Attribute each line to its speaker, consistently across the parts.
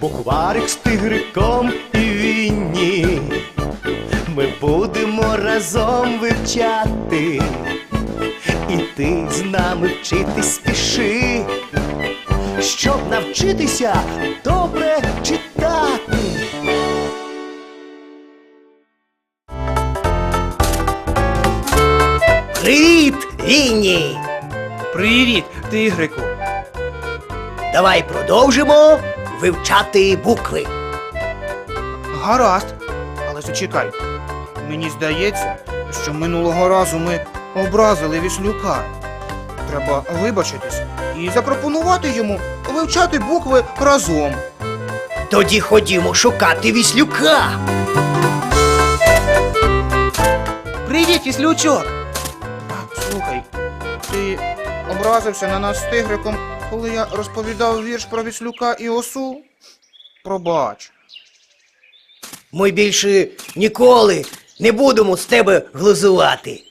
Speaker 1: Букварик з тигриком і вінні. Ми будемо разом вивчати. І ти з нами вчитись спіши, щоб навчитися добре читати. Привіт, Вінні!
Speaker 2: Привіт, тигрику.
Speaker 1: Давай продовжимо вивчати букви.
Speaker 2: Гаразд. Але зачекай. Мені здається, що минулого разу ми образили віслюка. Треба вибачитись і запропонувати йому вивчати букви разом.
Speaker 1: Тоді ходімо шукати віслюка.
Speaker 2: Привіт, віслючок! Слухай, ти образився на нас з тигриком, коли я розповідав вірш про віслюка і осу? Пробач.
Speaker 1: Ми більше ніколи не будемо з тебе глузувати.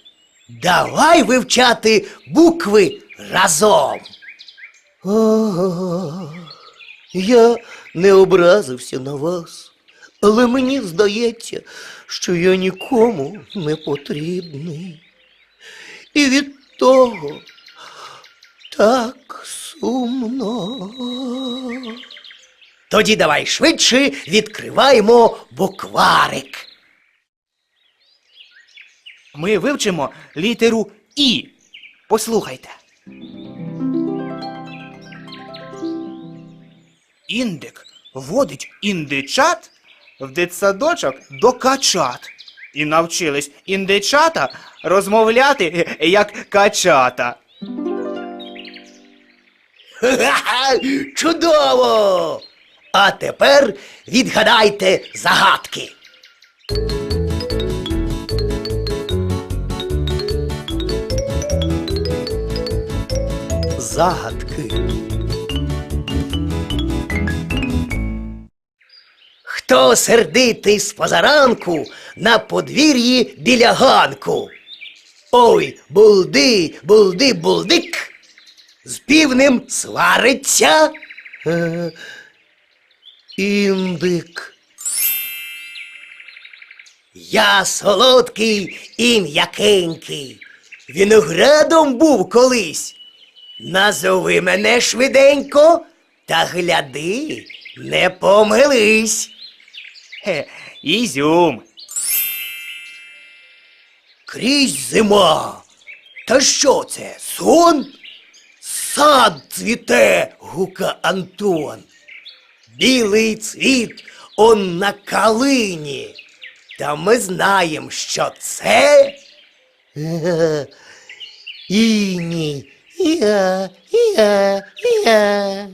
Speaker 1: Давай вивчати букви разом. Я не образився на вас, але мені здається, що я нікому не потрібний. І від того так сумно. Тоді давай швидше відкриваємо букварик.
Speaker 2: Ми вивчимо літеру І. Послухайте. Індик водить індичат в дитсадочок до качат. І навчились індичата розмовляти як качата.
Speaker 1: Чудово! А тепер відгадайте загадки. Загадки. Хто сердитий з позаранку на подвір'ї біля ганку? Ой, булди, булди, булдик з півнем свариться. Е, Індик. Я солодкий і м'якенький. Виноградом був колись. Назови мене швиденько та гляди, не помились.
Speaker 2: Хе, ізюм.
Speaker 1: Крізь зима. Та що це? Сон? Сад цвіте, гука Антон. Білий цвіт он на калині. Та ми знаємо, що це. Іні. Я, я, я.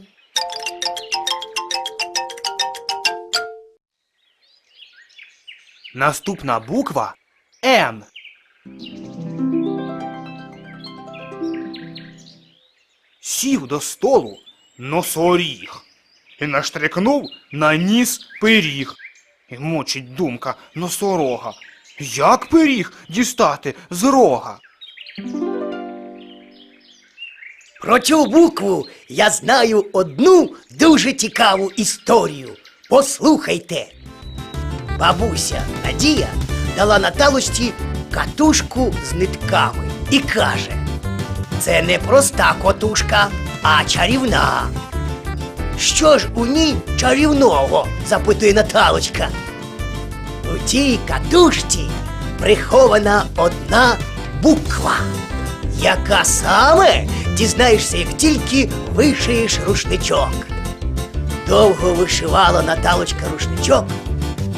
Speaker 2: Наступна буква Н. Сів до столу носоріг і наштрикнув на ніс пиріг. І мучить думка носорога. Як пиріг дістати з рога?
Speaker 1: Про цю букву я знаю одну дуже цікаву історію. Послухайте. Бабуся Надія дала Наталочці катушку з нитками і каже: це не проста котушка, а чарівна. Що ж у ній чарівного? запитує Наталочка. У цій катушці прихована одна буква. Яка саме дізнаєшся, як тільки вишиєш рушничок. Довго вишивала Наталочка рушничок.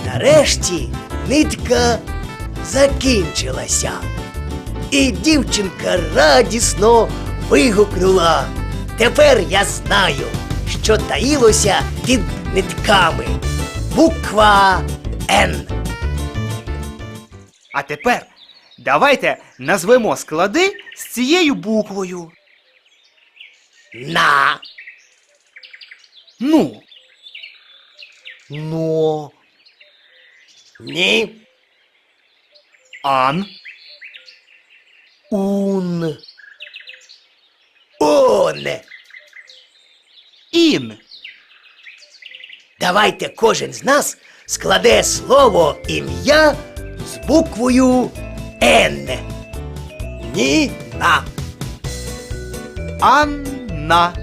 Speaker 1: Нарешті нитка закінчилася. І дівчинка радісно вигукнула. Тепер я знаю, що таїлося під нитками. Буква Н.
Speaker 2: А тепер давайте назвемо склади з цією буквою.
Speaker 1: На.
Speaker 2: Ну,
Speaker 1: Но. Ні.
Speaker 2: ан,
Speaker 1: Ун. Он.
Speaker 2: ін,
Speaker 1: Давайте кожен з нас складе слово ім'я з буквою Н. Ніна.
Speaker 2: Анна.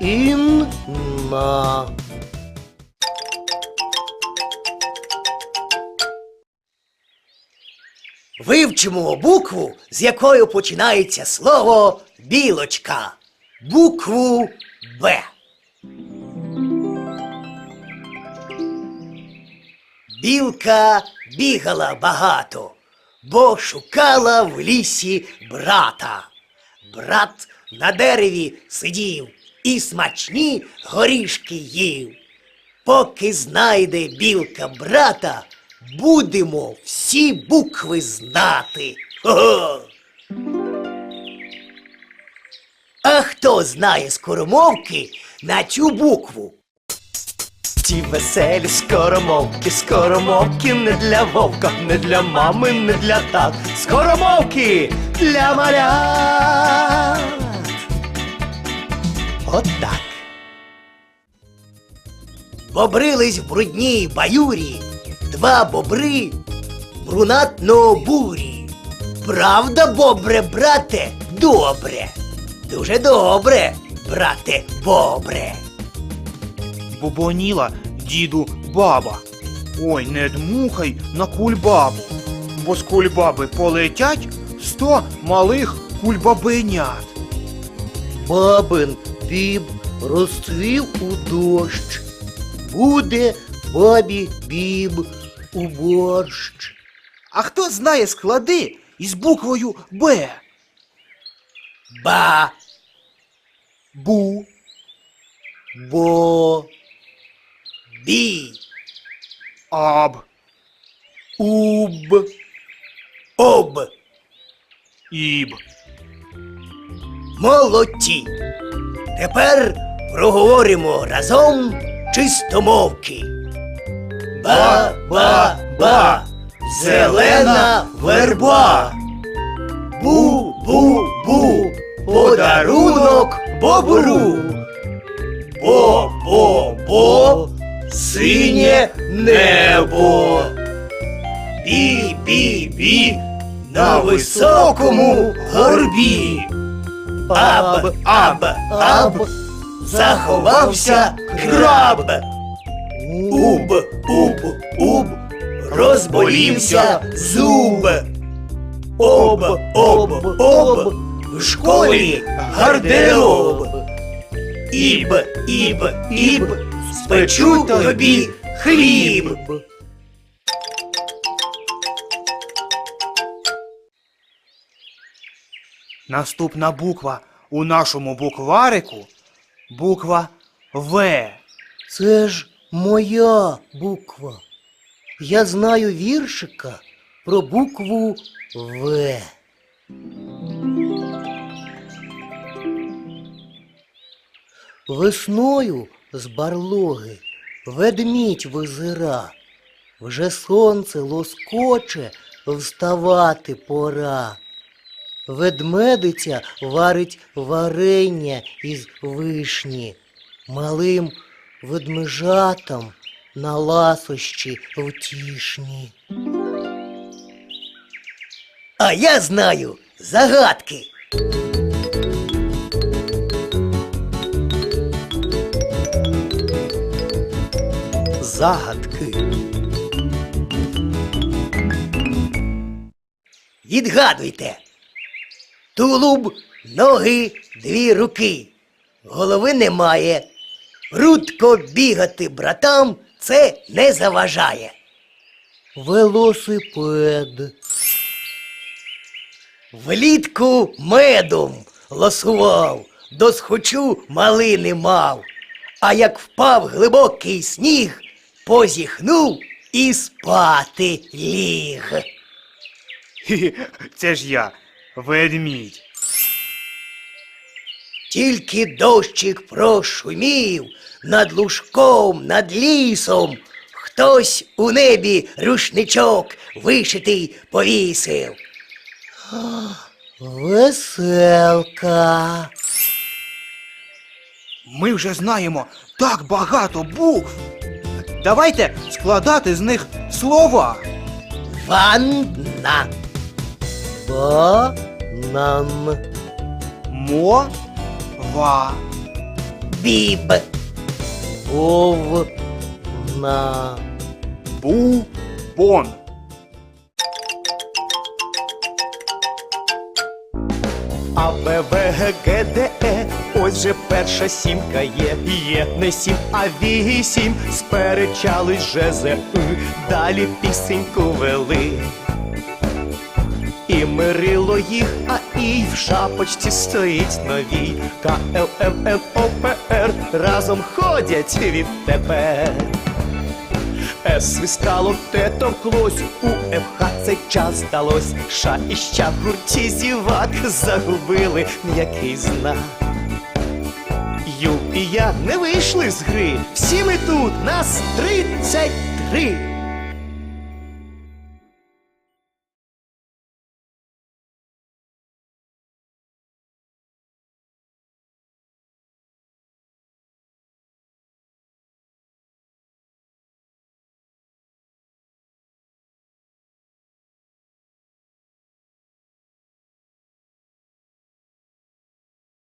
Speaker 1: Інна. Вивчимо букву, з якою починається слово білочка. Букву Б. Білка бігала багато, бо шукала в лісі брата. Брат на дереві сидів і смачні горішки їв. Поки знайде білка брата, будемо всі букви знати. Хо-хо! А хто знає скоромовки на цю букву?
Speaker 3: Ті веселі скоромовки, скоромовки не для вовка, не для мами, не для тат. Скоромовки для малят.
Speaker 1: От так. Бобрились в брудній баюрі два бобри брунатно бурі. Правда, бобре, брате, добре. Дуже добре, брате, бобре.
Speaker 2: Бубоніла діду баба. Ой, не дмухай на кульбабу. Бо з кульбаби полетять сто малих кульбабенят.
Speaker 1: Бабин біб розцвів у дощ. Буде бабі біб у борщ.
Speaker 2: А хто знає склади із буквою Б?
Speaker 1: Ба,
Speaker 2: Бу,
Speaker 1: бо, бі,
Speaker 2: аб,
Speaker 1: уб, об.
Speaker 2: іб.
Speaker 1: Молодці. Тепер проговоримо разом чистомовки. Ба-ба-ба, зелена верба. Бу-бу-бу, подарунок бобру. Бо-бо-бо, синє небо. Бі-бі-бі, на високому горбі. Аб, аб, аб, заховався краб. Уб, уб, уб, розболівся зуб. Об, об, об, в школі гардероб. Іб, іб, іб, спечу тобі хліб.
Speaker 2: Наступна буква у нашому букварику буква В.
Speaker 1: Це ж моя буква. Я знаю віршика про букву В. Весною з барлоги ведмідь визира. Вже сонце лоскоче, вставати пора. Ведмедиця варить варення із вишні, малим ведмежатам на ласощі втішні. А я знаю загадки.
Speaker 3: Загадки.
Speaker 1: Відгадуйте. Тулуб, ноги, дві руки. Голови немає. Прудко бігати братам це не заважає. Велосипед. Влітку медом лосував, досхочу малини мав. А як впав глибокий сніг, позіхнув і спати ліг.
Speaker 2: Хі-хі, Це ж я, ведмідь.
Speaker 1: Тільки дощик прошумів над лужком, над лісом. Хтось у небі рушничок вишитий повісив. Веселка.
Speaker 2: Ми вже знаємо так багато букв. Давайте складати з них слова.
Speaker 4: Ванна. Банан.
Speaker 2: Мо, ва,
Speaker 4: Біб. Овна.
Speaker 2: бу, бон.
Speaker 1: А Б, В, Г, Г, Д, Е, ось же перша сімка є, є не сім, а вісім. Сперечались же з далі пісеньку вели. І мирило їх, а і в шапочці стоїть новій. К, Л, М, Н, О, П, Р разом ходять відтепер. С свистало, те товклось, у ФХ цей час здалось. Ша і ща в гурті зівак загубили м'який знак. Ю і я не вийшли з гри. Всі ми тут, нас тридцять три.